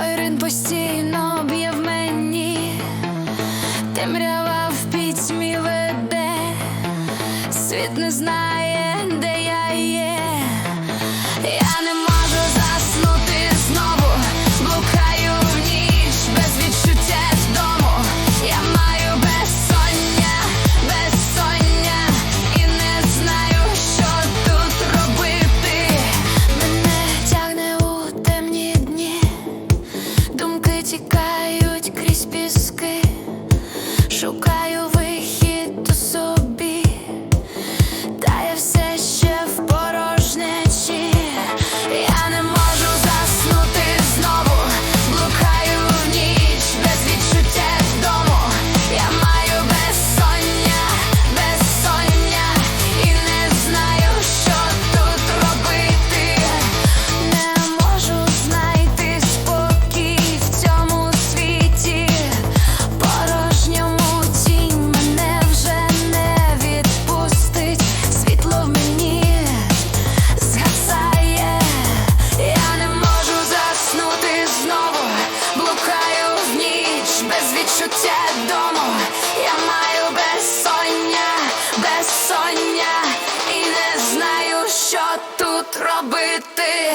той постійно б'є в мені, темрява в пітьмі веде, світ не знає. тікають крізь піски, шукають. відчуття дому, я маю безсоння, безсоння, і не знаю, що тут робити.